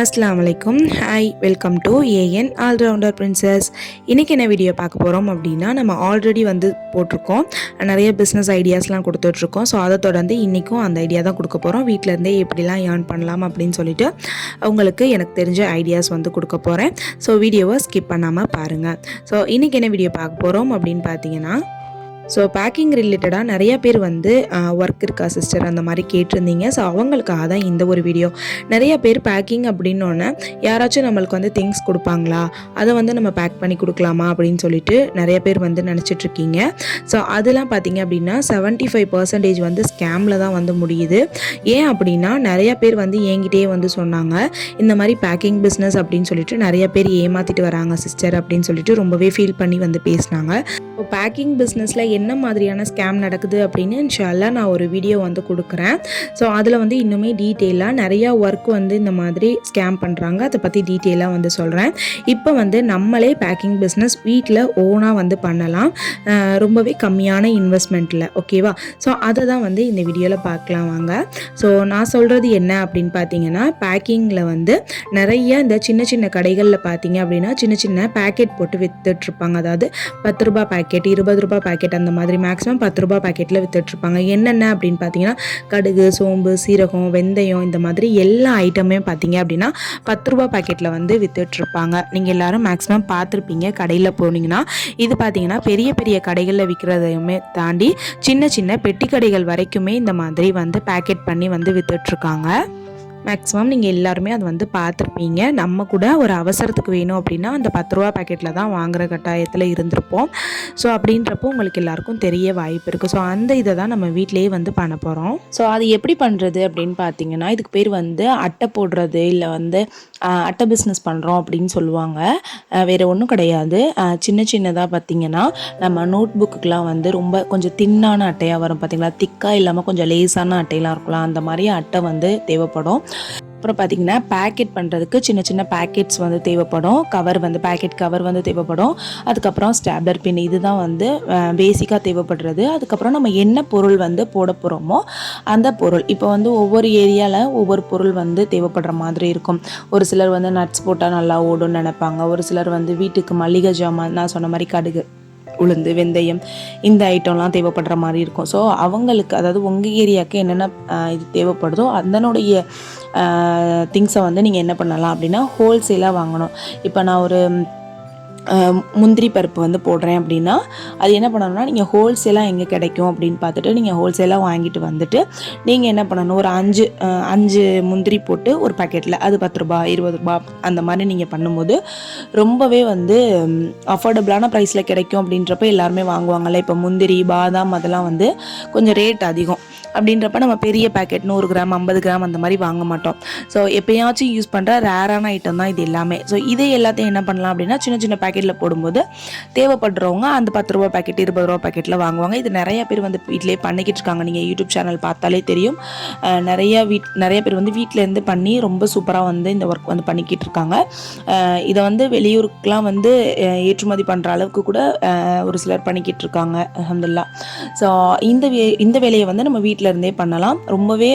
அஸ்லாம் வலைக்கும் hi welcome to AN allrounder princess இன்றைக்கி என்ன வீடியோ பார்க்க போகிறோம் அப்படின்னா நம்ம ஆல்ரெடி வந்து போட்டிருக்கோம். நிறைய பிஸ்னஸ் ஐடியாஸ்லாம் கொடுத்துட்ருக்கோம். ஸோ அதை தொடர்ந்து இன்றைக்கும் அந்த ஐடியா தான் கொடுக்க போகிறோம் வீட்டிலேருந்தே எப்படிலாம் ஏர்ன் பண்ணலாம் அப்படின்னு சொல்லிட்டு உங்களுக்கு எனக்கு தெரிஞ்ச ஐடியாஸ் வந்து கொடுக்க போகிறேன் ஸோ வீடியோவை ஸ்கிப் பண்ணாமல் பாருங்கள் ஸோ இன்றைக்கி என்ன வீடியோ பார்க்க போகிறோம் அப்படின்னு பார்த்தீங்கன்னா ஸோ பேக்கிங் ரிலேட்டடாக நிறைய பேர் வந்து ஒர்க் இருக்கா சிஸ்டர் அந்த மாதிரி கேட்டிருந்தீங்க. ஸோ அவங்களுக்காக தான் இந்த ஒரு வீடியோ நிறைய பேர் பேக்கிங் அப்படின்னோடனே யாராச்சும் நம்மளுக்கு வந்து திங்ஸ் கொடுப்பாங்களா? அதை வந்து நம்ம பேக் பண்ணி கொடுக்கலாமா? அப்படின்னு சொல்லிட்டு நிறைய பேர் வந்து நினச்சிட்ருக்கீங்க. ஸோ அதெல்லாம் பார்த்தீங்க அப்படின்னா செவன்ட்டி ஃபைவ் பர்சன்டேஜ் வந்து ஸ்கேமில் தான் வந்து முடியுது. ஏன் அப்படின்னா நிறைய பேர் வந்து என்கிட்டயே வந்து சொன்னாங்க இந்த மாதிரி பேக்கிங் பிஸ்னஸ் அப்படின்னு சொல்லிட்டு நிறைய பேர் ஏமாற்றிட்டு வராங்க சிஸ்டர் அப்படின்னு சொல்லிட்டு ரொம்பவே ஃபீல் பண்ணி வந்து பேசினாங்க. இப்போ பேக்கிங் பிஸ்னஸில் என்ன மாதிரியான ஸ்கேம் நடக்குது அப்படின்னு இன்ஷால்லா நான் ஒரு வீடியோ வந்து கொடுக்குறேன். ஸோ அதில் வந்து இன்னுமே டீட்டெயிலாக நிறையா ஒர்க் வந்து இந்த மாதிரி ஸ்கேம் பண்ணுறாங்க அதை பற்றி டீட்டெயிலாக வந்து சொல்கிறேன் இப்போ வந்து நம்மளே பேக்கிங் பிஸ்னஸ் வீட்டில் ஓனாக வந்து பண்ணலாம். ரொம்பவே கம்மியான இன்வெஸ்ட்மெண்ட்டில் ஓகேவா ஸோ அதை தான் வந்து இந்த வீடியோவில் பார்க்கலாம் வாங்க. ஸோ நான் சொல்கிறது என்ன அப்படின்னு பார்த்தீங்கன்னா பேக்கிங்கில் வந்து நிறைய இந்த சின்ன சின்ன கடைகளில் பார்த்தீங்க அப்படின்னா சின்ன சின்ன பேக்கெட் போட்டு விற்றுட்ருப்பாங்க அதாவது பத்து ரூபாய் பேக்கெட் இருபது ரூபாய் பேக்கெட் அந்த மாதிரி மேக்ஸிமம் பத்து ரூபாய் பேக்கெட்டில் வித்துட்ருப்பாங்க என்னென்ன அப்படின்னு பார்த்தீங்கன்னா கடுகு சோம்பு சீரகம் வெந்தயம் இந்த மாதிரி எல்லா ஐட்டமே பார்த்தீங்க அப்படின்னா பத்து ரூபாய் பேக்கெட்டில் வந்து வித்துட்ருப்பாங்க நீங்கள் எல்லாரும் மேக்ஸிமம் பார்த்துருப்பீங்க கடையில் போனீங்கன்னா. இது பார்த்தீங்கன்னா பெரிய பெரிய கடைகளில் விற்கிறதையுமே தாண்டி சின்ன சின்ன பெட்டி கடைகள் வரைக்குமே இந்த மாதிரி வந்து பேக்கெட் பண்ணி வந்து வித்துட்ருக்காங்க மேக்ஸிமம் நீங்கள் எல்லாருமே அதை வந்து பார்த்துருப்பீங்க. நம்ம கூட ஒரு அவசரத்துக்கு வேணும் அப்படின்னா அந்த பத்து ரூபா பேக்கெட்டில் தான் வாங்குற கட்டாயத்தில் இருந்திருப்போம். ஸோ அப்படின்றப்போ உங்களுக்கு எல்லாருக்கும் தெரிய வாய்ப்பு இருக்குது ஸோ அந்த இதை தான் நம்ம வீட்டிலேயே வந்து பண்ண போகிறோம் ஸோ அது எப்படி பண்ணுறது அப்படின்னு பார்த்தீங்கன்னா இதுக்கு பேர் வந்து அட்டை போடுறது இல்லை வந்து அட்டை பிஸ்னஸ் பண்ணுறோம் அப்படின்னு சொல்லுவாங்க. வேறு ஒன்றும் கிடையாது. சின்ன சின்னதாக பார்த்தீங்கன்னா நம்ம நோட் புக்குக்கெலாம் வந்து ரொம்ப கொஞ்சம் தின்னான அட்டையாக வரும் பார்த்தீங்களா திக்காக இல்லாமல் கொஞ்சம் லேசான அட்டையெல்லாம் இருக்கலாம். அந்த மாதிரி அட்டை வந்து தேவைப்படும். அப்புறம் பார்த்தீங்கன்னா பேக்கெட் பண்ணுறதுக்கு சின்ன சின்ன பேக்கெட்ஸ் வந்து தேவைப்படும். கவர் வந்து பேக்கெட் கவர் வந்து தேவைப்படும். அதுக்கப்புறம் ஸ்டாப்லர் பின் இதுதான் வந்து பேசிக்காக தேவைப்படுறது. அதுக்கப்புறம் நம்ம என்ன பொருள் வந்து போட போகிறோமோ அந்த பொருள். இப்போ வந்து ஒவ்வொரு ஏரியாவில் ஒவ்வொரு பொருள் வந்து தேவைப்படுற மாதிரி இருக்கும். ஒரு சிலர் வந்து நட்ஸ் போட்டால் நல்லா ஓடும்னு நினைப்பாங்க. ஒரு சிலர் வந்து வீட்டுக்கு மளிகை ஜாமான் நான் சொன்ன மாதிரி கடுகு. உளுந்து வெந்தயம் இந்த ஐட்டம்லாம் தேவைப்படுற மாதிரி இருக்கும். ஸோ அவங்களுக்கு அதாவது உங்கள் ஏரியாவுக்கு என்னென்ன இது தேவைப்படுதோ அதனுடைய திங்ஸை வந்து நீங்கள் என்ன பண்ணலாம் அப்படின்னா ஹோல்சேலாக வாங்கணும். இப்போ நான் ஒரு முந்திரி பருப்பு வந்து போடுறேன் அப்படின்னா அது என்ன பண்ணணும்னா நீங்கள் ஹோல்சேலாக எங்கே கிடைக்கும் அப்படின்னு பார்த்துட்டு நீங்கள் ஹோல்சேலாக வாங்கிட்டு வந்துட்டு நீங்கள் என்ன பண்ணணும் ஒரு அஞ்சு அஞ்சு முந்திரி போட்டு ஒரு பாக்கெட்டில் அது பத்து ரூபா இருபது ரூபா அந்த மாதிரி நீங்கள் பண்ணும்போது ரொம்பவே வந்து அஃபோர்டபுளான ப்ரைஸில் கிடைக்கும் அப்படின்றப்ப எல்லாருமே வாங்குவாங்கள்ல இப்போ முந்திரி பாதாம் அதெல்லாம் வந்து கொஞ்சம் ரேட் அதிகம். அப்படின்றப்ப நம்ம பெரிய பேக்கெட் நூறு கிராம் ஐம்பது கிராம் அந்த மாதிரி வாங்க மாட்டோம். ஸோ எப்பயாச்சும் யூஸ் பண்ணுற ரேரான ஐட்டம் தான் இது எல்லாமே. ஸோ இதே எல்லாத்தையும் என்ன பண்ணலாம் அப்படின்னா சின்ன சின்ன பேக்கெட்டில் போடும்போது தேவைப்படுறவங்க அந்த பத்து ரூபா பேக்கெட் இருபது ரூபா பேக்கெட்டில் வாங்குவாங்க. இது நிறைய பேர் வந்து வீட்டிலே பண்ணிக்கிட்டு இருக்காங்க. நீங்கள் யூடியூப் சேனல் பார்த்தாலே தெரியும். நிறைய வீட் நிறைய பேர் வந்து வீட்டிலேருந்து பண்ணி ரொம்ப சூப்பராக வந்து இந்த ஒர்க் வந்து பண்ணிக்கிட்டு இருக்காங்க. இதை வந்து வெளியூருக்குலாம் வந்து ஏற்றுமதி பண்ணுற அளவுக்கு கூட ஒரு சிலர் பண்ணிக்கிட்டு இருக்காங்க. அஹமதுல்லா ஸோ இந்த வே இந்த வேலையை வந்து நம்ம வீட்டில் இருந்தே பண்ணலாம். ரொம்பவே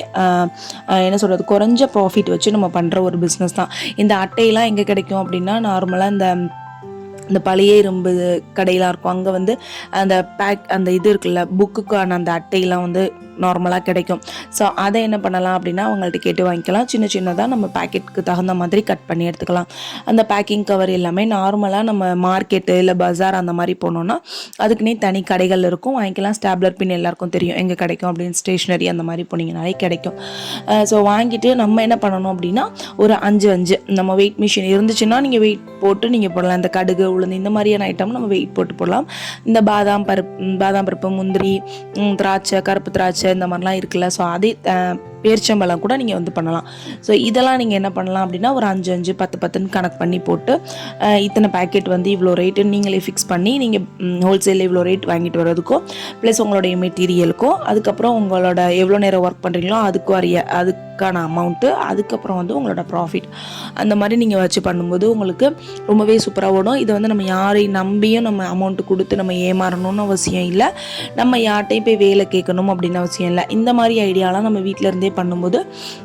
என்ன சொல்கிறது குறைஞ்ச ப்ராஃபிட் வச்சு நம்ம பண்ணுற ஒரு பிஸ்னஸ் தான். இந்த அட்டையெல்லாம் எங்கே கிடைக்கும் அப்படின்னா நார்மலாக இந்த இந்த பழைய இரும்பு கடையெல்லாம் இருக்கும். அங்கே வந்து அந்த பேக் அந்த இது இருக்குல்ல புக்குக்கான அந்த அட்டையெல்லாம் வந்து நார்மலாக கிடைக்கும். ஸோ அதை என்ன பண்ணலாம் அப்படின்னா அவங்கள்ட்ட கேட்டு வாங்கிக்கலாம். சின்ன சின்னதாக நம்ம பேக்கெட்டுக்கு தகுந்த மாதிரி கட் பண்ணி எடுத்துக்கலாம். அந்த பேக்கிங் கவர் எல்லாமே நார்மலாக நம்ம மார்க்கெட்டு இல்லை பஜார் அந்த மாதிரி போனோம்னா அதுக்குன்னே தனி கடைகள் இருக்கும். வாங்கிக்கலாம். ஸ்டாப்லர் பின் எல்லாருக்கும் தெரியும். எங்கே கிடைக்கும் அப்படின்னு ஸ்டேஷ்னரி அந்த மாதிரி போனீங்கனாலே கிடைக்கும். ஸோ வாங்கிட்டு நம்ம என்ன பண்ணணும் அப்படின்னா ஒரு அஞ்சு அஞ்சு. நம்ம வெயிட் மிஷின் இருந்துச்சுன்னா நீங்கள் வெயிட் போட்டு நீங்கள் போடலாம். இந்த கடுகு உளுந்து இந்த மாதிரியான ஐட்டம் நம்ம வெயிட் போட்டு போடலாம். இந்த பாதாம் பருப்பு பாதாம் பருப்பு முந்திரி திராட்சை கருப்பு திராட்சை இந்த மாதிரிலாம் இருக்குல்ல. ஸோ அதே பேரிச்சம்பழம் கூட நீங்கள் வந்து பண்ணலாம். ஸோ இதெல்லாம் நீங்கள் என்ன பண்ணலாம் அப்படின்னா ஒரு அஞ்சு அஞ்சு பத்து பத்துன்னு கணக்கு பண்ணி போட்டு இத்தனை பேக்கெட் வந்து இவ்வளோ ரேட்டு நீங்களே ஃபிக்ஸ் பண்ணி நீங்கள் ஹோல்சேலில் இவ்வளோ ரேட் வாங்கிட்டு வர்றதுக்கும் ப்ளஸ் உங்களுடைய மெட்டீரியலுக்கும் அதுக்கப்புறம் உங்களோட எவ்வளோ நேரம் ஒர்க் பண்ணுறீங்களோ அதுக்கும் அறிய அதுக்கான அமௌண்ட்டு அதுக்கப்புறம் வந்து உங்களோட ப்ராஃபிட் அந்த மாதிரி நீங்கள் வச்சு பண்ணும்போது உங்களுக்கு ரொம்பவே சூப்பராக ஓடும். இதை வந்து நம்ம யாரையும் நம்பியும் நம்ம அமௌண்ட்டு கொடுத்து நம்ம ஏமாறணும்னு அவசியம் இல்லை. நம்ம யார்கிட்டையும் போய் வேலை கேட்கணும் அப்படின்னு அவசியம் இல்லை. இந்த மாதிரி ஐடியாலாம் நம்ம வீட்டில் இருந்தே பண்ணும்போது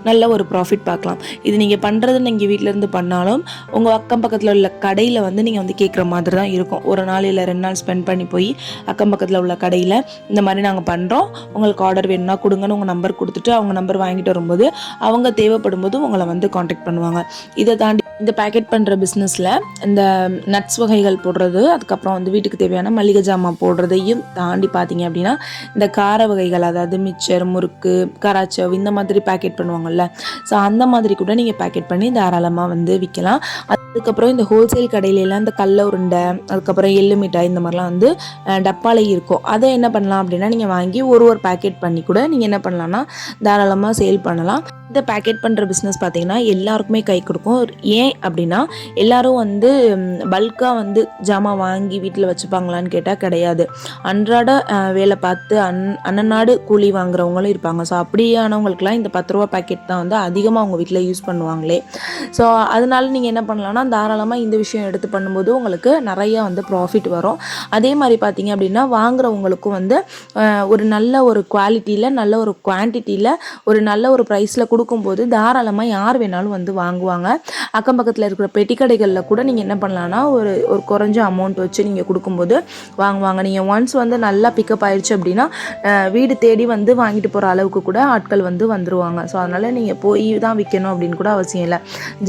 நல்ல ஒரு ப்ராஃபிட் பார்க்கலாம். இது நீங்கள் பண்ணுறது நீங்கள் வீட்டிலேருந்து பண்ணாலும் உங்கள் அக்கம் பக்கத்தில் உள்ள கடையில் வந்து நீங்கள் வந்து கேட்குற மாதிரி தான் இருக்கும். ஒரு நாள் இல்லை ரெண்டு நாள் ஸ்பெண்ட் பண்ணி போய் அக்கம் பக்கத்தில் உள்ள கடையில் இந்த மாதிரி நாங்கள் பண்ணுறோம் உங்களுக்கு ஆர்டர் வேணும்னா கொடுங்கன்னு உங்கள் நம்பர் கொடுத்துட்டு அவங்க நம்பர் வாங்கிட்டு வரும்போது அவங்க தேவைப்படும் போது உங்களை வந்து காண்டாக்ட் பண்ணுவாங்க. இதை தாண்டி இந்த பேக்கெட் பண்ணுற பிஸ்னஸில் இந்த நட்ஸ் வகைகள் போடுறது அதுக்கப்புறம் வந்து வீட்டுக்கு தேவையான மளிகை ஜாமான் போடுறதையும் தாண்டி பார்த்தீங்க அப்படின்னா இந்த கார வகைகள் அதாவது மிச்சர் முறுக்கு கராச்சவ் இந்த மாதிரி பேக்கெட் பண்ணுவாங்கள்ல ஸோ அந்த மாதிரி கூட நீங்கள் பேக்கெட் பண்ணி தாராளமாக வந்து விற்கலாம் அதுக்கப்புறம் இந்த ஹோல்சேல் கடையிலலாம் இந்த கடல உருண்டை அதுக்கப்புறம் எள்ளு மிட்டாய் இந்த மாதிரிலாம் வந்து அஹ், இருக்கும். அதை என்ன பண்ணலாம் அப்படின்னா நீங்கள் வாங்கி ஒரு ஒரு பேக்கெட் பண்ணி கூட நீங்கள் என்ன பண்ணலாம்னா தாராளமாக சேல் பண்ணலாம். இந்த பேக்கெட் பண்ணுற பிஸ்னஸ் பார்த்தீங்கன்னா எல்லாருக்குமே கை கொடுக்கும். ஏன் அப்படின்னா எல்லாரும் வந்து பல்காக வந்து ஜாமான் வாங்கி வீட்டில் வச்சுப்பாங்களான்னு கேட்டால் கிடையாது. அன்றாட வேலை பார்த்து அன் அன்னநாடு கூலி வாங்குறவங்களும் இருப்பாங்க. ஸோ அப்படியானவங்களுக்குலாம் இந்த பத்து ரூபா பேக்கெட் தான் வந்து அதிகமாக அவங்க வீட்டில் யூஸ் பண்ணுவாங்களே. ஸோ அதனால நீங்கள் என்ன பண்ணலாம்னா தாராளமாக இந்த விஷயம் எடுத்து பண்ணும்போது உங்களுக்கு நிறைய வந்து ப்ராஃபிட் வரும். அதே மாதிரி பார்த்தீங்க அப்படின்னா வாங்குறவங்களுக்கும் வந்து ஒரு நல்ல ஒரு குவாலிட்டியில் நல்ல ஒரு குவான்டிட்டியில் ஒரு நல்ல ஒரு ப்ரைஸில் கொடுக்கும்போது தாராளமாக யார் வேணாலும் வந்து வாங்குவாங்க. அக்கம் பக்கத்தில் இருக்கிற பெட்டி கடைகளில் கூட நீங்கள் என்ன பண்ணலான்னா ஒரு ஒரு குறைஞ்ச அமௌண்ட் வச்சு நீங்கள் கொடுக்கும்போது வாங்குவாங்க. நீங்கள் ஒன்ஸ் வந்து நல்லா பிக்கப் ஆயிடுச்சு அப்படின்னா வீடு தேடி வந்து வாங்கிட்டு போகிற அளவுக்கு கூட ஆட்கள் வந்து வந்துருவாங்க. ஸோ அதனால் நீங்கள் போய் தான் விற்கணும் அப்படின்னு கூட அவசியம் இல்லை.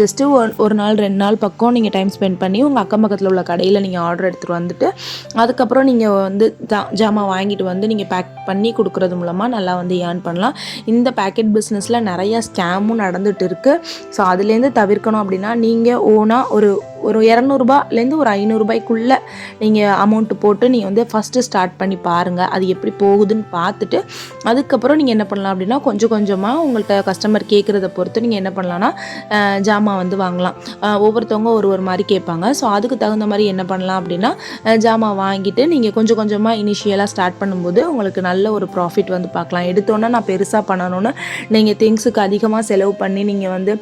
ஜஸ்ட்டு ஒரு ஒரு நாள் ரெண்டு நாள் பக்கம் நீங்கள் டைம் ஸ்பெண்ட் பண்ணி உங்கள் அக்கம் பக்கத்தில் உள்ள கடையில் நீங்கள் ஆர்டர் எடுத்துகிட்டு வந்துட்டு அதுக்கப்புறம் நீங்கள் வந்து ஜாமான் வாங்கிட்டு வந்து நீங்கள் பேக் பண்ணி கொடுக்குறது மூலமாக நல்லா வந்து ஏர்ன் பண்ணலாம். இந்த பேக்கெட் பிஸ்னஸில் நிறையா ஸ்கேமும் நடந்துகிட்டு இருக்குது ஸோ அதுலேருந்து தவிர்க்கணும் அப்படின்னா நீங்கள் ஓனாக ஒரு ஒரு இரநூறுபாலேருந்து ஒரு ஐநூறுரூபாய்க்குள்ளே நீங்கள் அமௌண்ட்டு போட்டு நீங்கள் வந்து ஃபஸ்ட்டு ஸ்டார்ட் பண்ணி பாருங்கள் அது எப்படி போகுதுன்னு பார்த்துட்டு அதுக்கப்புறம் நீங்கள் என்ன பண்ணலாம் அப்படின்னா கொஞ்சம் கொஞ்சமாக உங்கள்கிட்ட கஸ்டமர் கேட்குறத பொறுத்து நீங்கள் என்ன பண்ணலாம்னா ஜாமான் வந்து வாங்கலாம். ஒவ்வொருத்தவங்க ஒரு ஒரு மாதிரி கேட்பாங்க. ஸோ அதுக்கு தகுந்த மாதிரி என்ன பண்ணலாம் அப்படின்னா ஜாமான் வாங்கிட்டு நீங்கள் கொஞ்சம் கொஞ்சமாக இனிஷியலாக ஸ்டார்ட் பண்ணும்போது உங்களுக்கு நல்ல ஒரு ப்ராஃபிட் வந்து பார்க்கலாம். எடுத்தோன்னே நான் பெருசாக பண்ணணும்னு நீங்கள் திங்ஸுக்கு அதிகமாக செலவு பண்ணி நீங்கள் வந்து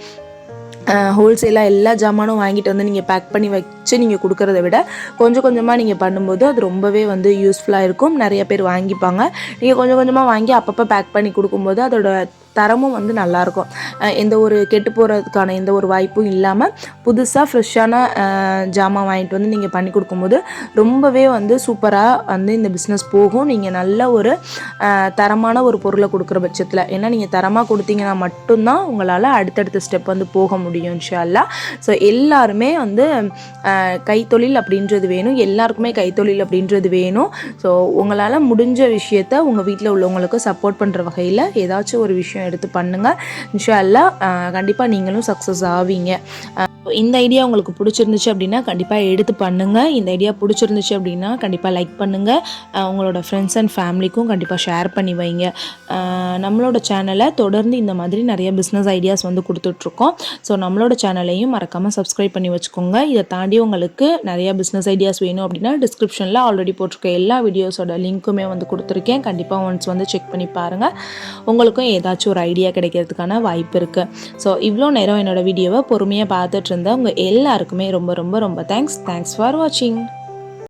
ஹோல்சேலாக எல்லா ஜாமானும் வாங்கிட்டு வந்து நீங்கள் பேக் பண்ணி வச்சு நீங்கள் கொடுக்கறத விட கொஞ்சம் கொஞ்சமாக நீங்கள் பண்ணும்போது அது ரொம்பவே வந்து யூஸ்ஃபுல்லாக இருக்கும். நிறைய பேர் வாங்கிப்பாங்க. நீங்கள் கொஞ்சம் கொஞ்சமாக வாங்கி அப்பப்போ பேக் பண்ணி கொடுக்கும்போது அதோட தரமும் வந்து நல்லாயிருக்கும். எந்த ஒரு கெட்டு போகிறதுக்கான எந்த ஒரு வாய்ப்பும் இல்லாமல் புதுசாக ஃப்ரெஷ்ஷான ஜாமான் வாங்கிட்டு வந்து நீங்கள் பண்ணி கொடுக்கும்போது ரொம்பவே வந்து சூப்பராக வந்து இந்த பிஸ்னஸ் போகும். நீங்கள் நல்ல ஒரு தரமான ஒரு பொருளை கொடுக்குற பட்சத்தில். ஏன்னா நீங்கள் தரமாக கொடுத்தீங்கன்னா மட்டும்தான் உங்களால் அடுத்தடுத்த ஸ்டெப் வந்து போக முடியும் இன்ஷால்லா ஸோ எல்லாருமே வந்து கைத்தொழில் அப்படின்றது வேணும். எல்லாருக்குமே கைத்தொழில் அப்படின்றது வேணும். ஸோ உங்களால் முடிஞ்ச விஷயத்த உங்கள் வீட்டில் உள்ளவங்களுக்கு சப்போர்ட் பண்ணுற வகையில் ஏதாச்சும் ஒரு விஷயம் எடுத்து பண்ணுங்கள் இன்ஷால்லா கண்டிப்பாக நீங்களும் சக்ஸஸ் ஆவீங்க. இந்த ஐடியா உங்களுக்கு பிடிச்சிருந்துச்சு அப்படின்னா கண்டிப்பாக எடுத்து பண்ணுங்கள் இந்த ஐடியா பிடிச்சிருந்துச்சு அப்படின்னா கண்டிப்பாக லைக் பண்ணுங்கள் உங்களோட ஃப்ரெண்ட்ஸ் அண்ட் ஃபேமிலிக்கும் கண்டிப்பாக ஷேர் பண்ணி வைங்க. நம்மளோட சேனலை தொடர்ந்து இந்த மாதிரி நிறைய பிஸ்னஸ் ஐடியாஸ் வந்து கொடுத்துட்ருக்கோம். ஸோ நம்மளோட சேனலையும் மறக்காமல் சப்ஸ்கிரைப் பண்ணி வச்சுக்கோங்க. இதை தாண்டி உங்களுக்கு நிறைய பிஸ்னஸ் ஐடியாஸ் வேணும் அப்படின்னா டிஸ்கிரிப்ஷனில் ஆல்ரெடி போட்டிருக்க எல்லா வீடியோஸோட லிங்க்குமே வந்து கொடுத்துருக்கேன். கண்டிப்பாக ஒன்ஸ் வந்து செக் பண்ணி பாருங்கள் உங்களுக்கும் ஏதாச்சும் ஒரு ஐடியா கிடைக்கிறதுக்கான வாய்ப்பு இருக்குது ஸோ இவ்வளோ நேரம் என்னோடய வீடியோவை பொறுமையாக பார்த்துட்டு இருந்த உங்கள் எல்லாருக்குமே ரொம்ப ரொம்ப ரொம்ப தேங்க்ஸ் தேங்க்ஸ் ஃபார் வாட்சிங்